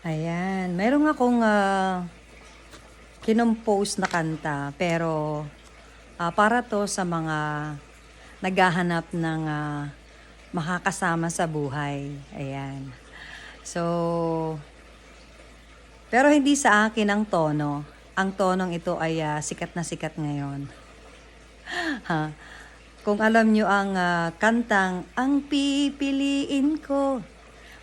Ayan, meron akong uh, kinompose na kanta pero ah, para to sa mga naghahanap ng ah, makakasama sa buhay. Ayan. So, pero hindi sa akin ang tono. Ang tonong ito ay ah, sikat na sikat ngayon. ha. Kung alam nyo ang ah, kantang Ang pipiliin ko,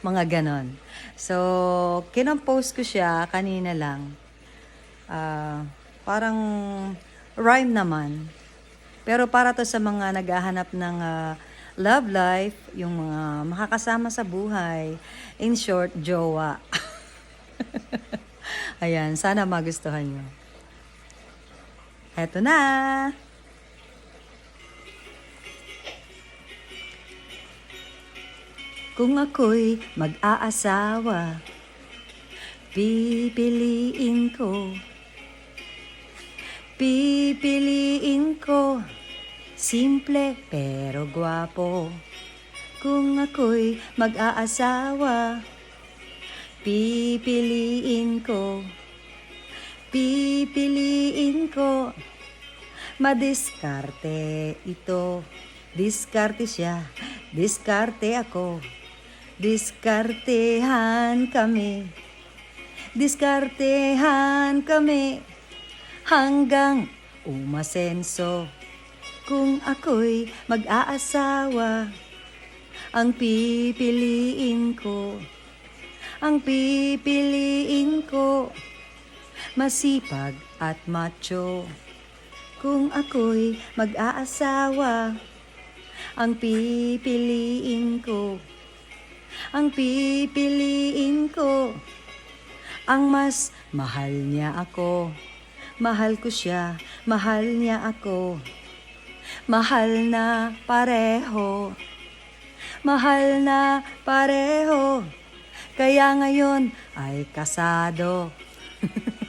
mga ganon. So, kinompose ko siya kanina lang. Ah, parang rhyme naman. Pero para to sa mga naghahanap ng ah, love life, yung mga makakasama sa buhay. In short, jowa. Ayan, sana magustuhan nyo. Eto na! Kung ako'y mag-aasawa, pipiliin ko. Pipiliin ko, simple pero gwapo. Kung ako'y mag-aasawa, pipiliin ko. Pipiliin ko, madiskarte ito. Diskarte siya, diskarte ako. Diskartehan kami. Diskartehan kami hanggang umasenso. Kung ako'y mag-aasawa, ang pipiliin ko, ang pipiliin ko, masipag at macho. Kung ako'y mag-aasawa, ang pipiliin ko, ang pipiliin ko, ang mas mahal niya ako. Mahal ko siya, mahal niya ako. Mahal na pareho. Mahal na pareho. Kaya ngayon ay kasado.